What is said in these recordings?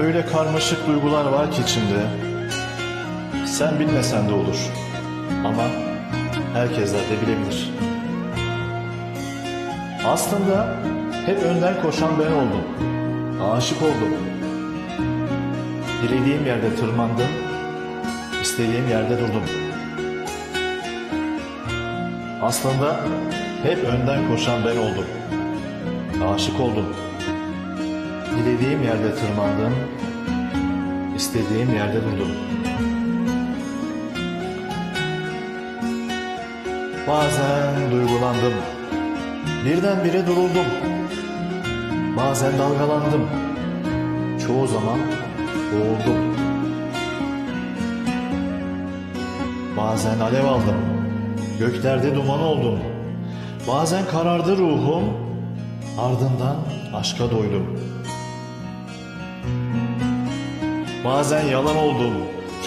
Öyle karmaşık duygular var ki içimde. Sen bilmesen de olur. Ama herkesler de bilebilir. Aslında hep önden koşan ben oldum. Aşık oldum. Dilediğim yerde tırmandım. istediğim yerde durdum. Aslında hep önden koşan ben oldum. Aşık oldum. Dilediğim yerde tırmandım. istediğim yerde durdum. Bazen duygulandım. Birdenbire duruldum. Bazen dalgalandım. Çoğu zaman boğuldum. Bazen alev aldım. Göklerde duman oldum. Bazen karardı ruhum. Ardından aşka doydum. Bazen yalan oldum.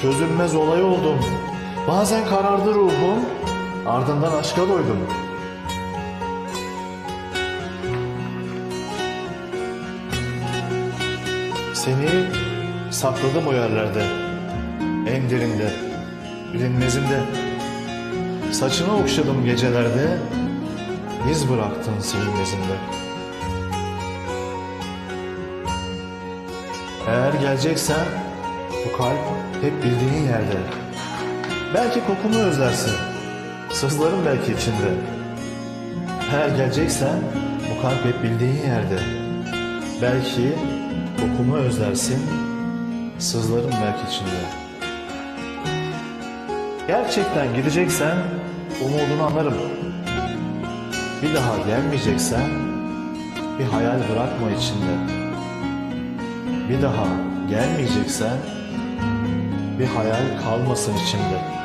Çözülmez olay oldum. Bazen karardı ruhum. Ardından aşka doydum. Seni sakladım o yerlerde. En derinde, bilinmezinde. Saçını okşadım gecelerde. İz bıraktın silinmezinde. Eğer geleceksen bu kalp hep bildiğin yerde. Belki kokumu özlersin. Sızlarım belki içinde. Eğer geleceksen bu kalp hep bildiğin yerde. Belki kokumu özlersin. Sızlarım belki içinde. Gerçekten gideceksen umudunu anlarım. Bir daha gelmeyeceksen bir hayal bırakma içinde. Bir daha gelmeyeceksen bir hayal kalmasın içimde.